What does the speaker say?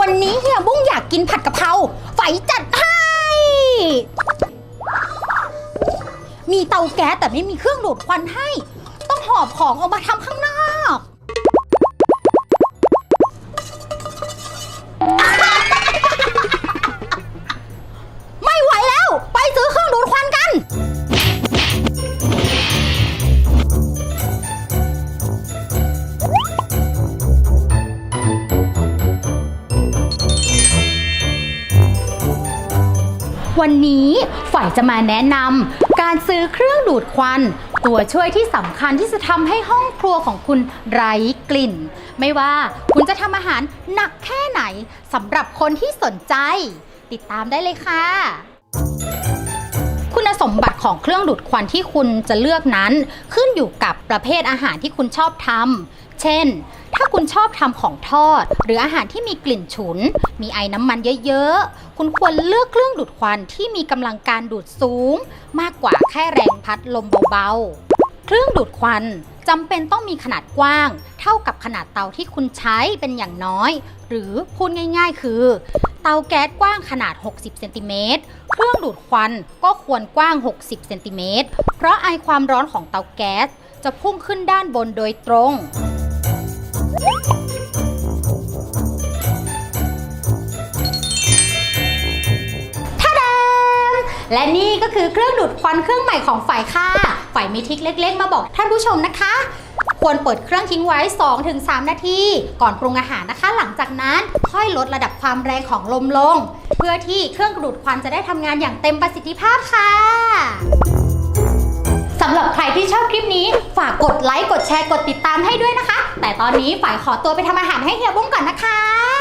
วันนี้เฮียบุ้งอยากกินผัดกะเพราไฝจัดให้ มีเตาแก๊สแต่ไม่มีเครื่องดูดควันให้ ต้องหอบของออกมาทำข้างนอก วันนี้ฝ่ายจะมาแนะนำการซื้อเครื่องดูดควัน ตัวช่วยที่สำคัญที่จะทำให้ห้องครัวของคุณไร้กลิ่น ไม่ว่าคุณจะทำอาหารหนักแค่ไหนสำหรับคนที่สนใจ ติดตามได้เลยค่ะ สมบัติของเครื่องดูดควันที่คุณจะเลือกนั้น ขึ้นอยู่กับประเภทอาหารที่คุณชอบทำเช่น ถ้าคุณชอบทำของทอด หรืออาหารที่มีกลิ่นฉุน มีไอน้ำมันเยอะๆ คุณควรเลือกเครื่องดูดควันที่มีกำลังการดูดสูง มากกว่าแค่แรงพัดลมเบาๆ เครื่องดูดควันจำเป็นต้องมีขนาดกว้าง เท่ากับขนาดเตาที่คุณใช้เป็นอย่างน้อย หรือพูดง่าย ๆ คือ เตาแก๊สกว้างขนาด 60 เซนติเมตร เครื่องดูดควันก็ควรกว้าง 60 เซนติเมตร เพราะไอความร้อนของเตาแก๊สจะพุ่งขึ้นด้านบนโดยตรงท่าดามและนี่ก็คือเครื่องดูดควันเครื่องใหม่ของฝ่ายค่ะฝ่ายมีทริกเล็ก ๆ มาบอกท่านผู้ชมนะคะ ควรเปิดเครื่องทิ้งไว้ 2-3 นาที ก่อนปรุงอาหารนะคะ หลังจากนั้นค่อยลดระดับความแรงของลมลง เพื่อที่เครื่องดูดควันจะได้ทำงานอย่างเต็มประสิทธิภาพค่ะสำหรับใครที่ชอบคลิปนี้ ฝากกดไลค์ กดแชร์ กดติดตามให้ด้วยนะคะ แต่ตอนนี้ฝ่ายขอตัวไปทำอาหารให้เฮียบุ้งก่อนนะคะ